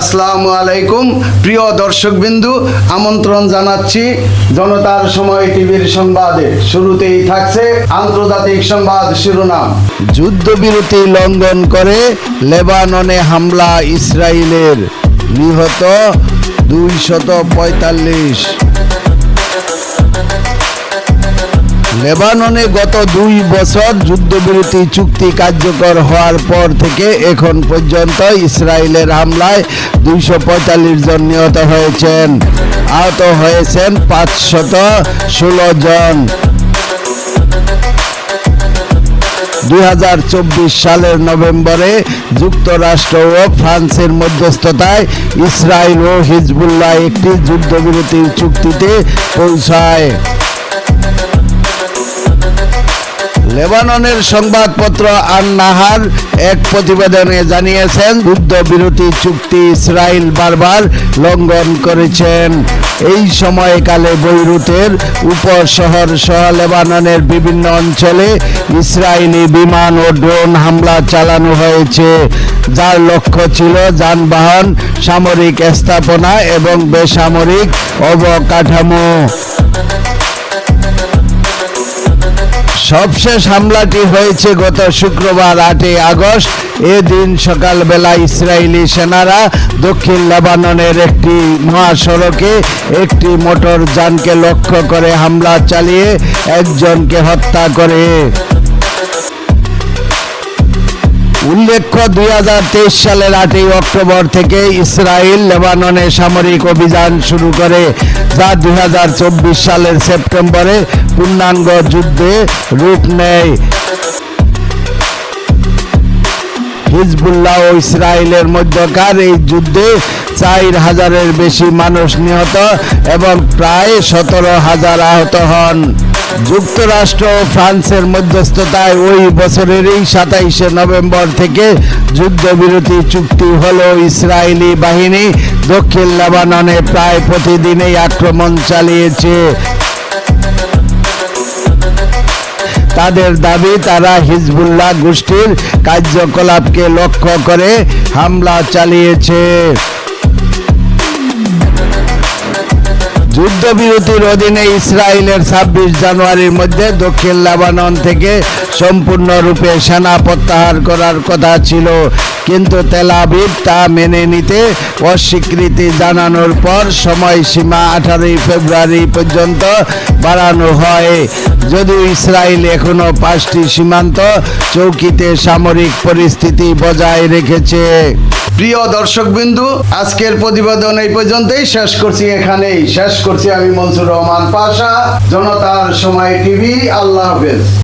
আসসালামু আলাইকুম। প্রিয় দর্শকবিন্দু, আমন্ত্রণ জানাচ্ছি জনতার সময় টিভির সংবাদে। শুরুতেই থাকছে আন্তর্জাতিক সংবাদ শিরোনাম। যুদ্ধবিরতি লঙ্ঘন করে লেবাননে হামলা ইসরায়েলের। নিহত দুইশত পঁয়তাল্লিশ। লেবাননে গত দুই বছর যুদ্ধবিরতি চুক্তি কার্যকর হওয়ার পর থেকে এখন পর্যন্ত ইসরায়েলের হামলায় দুইশো পঁয়তাল্লিশ জন নিহত হয়েছেন। আহত হয়েছেন পাঁচশত ষোলো জন। দু হাজার চব্বিশ সালের নভেম্বরে যুক্তরাষ্ট্র ও ফ্রান্সের মধ্যস্থতায় ইসরায়েল ও হিজবুল্লাহ একটি যুদ্ধবিরতির চুক্তিতে পৌঁছায়। লেবাননের সংবাদপত্র আন নাহার এক প্রতিবেদনে জানিয়েছেন যুদ্ধবিরতি চুক্তি ইসরায়েল বারবার লঙ্ঘন করেছেন। এই সময়কালে বৈরুতের উপশহর সহ লেবাননের বিভিন্ন অঞ্চলে ইসরায়েলি বিমান ও ড্রোন হামলা চালানো হয়েছে। যার লক্ষ্য ছিল যানবাহন, সামরিক স্থাপনা এবং বেসামরিক অবকাঠামো। সবশেষ হামলাটি হয়েছে গত শুক্রবার আটই আগস্ট? এদিন সকালবেলা ইসরায়েলি সেনারা দক্ষিণ লেবাননের একটি মহাসড়কে একটি মোটর যানকে লক্ষ্য করে হামলা চালিয়ে একজনকে হত্যা করে। উল্লেখ্য, দুই হাজার তেইশ সালের আটই অক্টোবর থেকে ইসরায়েল লেবাননে সামরিক অভিযান শুরু করে, যা দু হাজার চব্বিশ সালের সেপ্টেম্বরে পূর্ণাঙ্গ যুদ্ধে রূপ নেয়। হিজবুল্লাহ ও ইসরায়েলের মধ্যকার এই যুদ্ধে চার হাজারের বেশি মানুষ নিহত এবং প্রায় সতেরো হাজার আহত হন। যুক্তরাষ্ট্র ফ্রান্সের মধ্যস্থতায় ওই বছরেরই সাতাইশে নভেম্বর থেকে যুদ্ধবিরতি চুক্তি হলো ইসরায়েলি বাহিনী দক্ষিণ লেবাননে প্রায় প্রতিদিনই আক্রমণ চালিয়েছে। তাদের দাবি, তারা হিজবুল্লাহ গোষ্ঠীর কার্যকলাপকে লক্ষ্য করে হামলা চালিয়েছে। যুদ্ধবিরতির অধীনে ইসরায়েলের ছাব্বিশ জানুয়ারির মধ্যে দক্ষিণ লেবানন থেকে সম্পূর্ণরূপে সেনা প্রত্যাহার করার কথা ছিল। কিন্তু তেলাবিব তা মেনে নিতে অস্বীকৃতি জানানোর পর সময়সীমা আঠারোই ফেব্রুয়ারি পর্যন্ত বাড়ানো হয়। যদিও ইসরায়েল এখনও পাঁচটি সীমান্ত চৌকিতে সামরিক পরিস্থিতি বজায় রেখেছে। প্রিয় দর্শকবিন্দু, আজকের প্রতিবেদন এই পর্যন্তই। শেষ করছি এখানেই। শেষ করছি আমি মনসুর রহমান পাশা, জনতার সময় টিভি। আল্লাহ হাফেজ।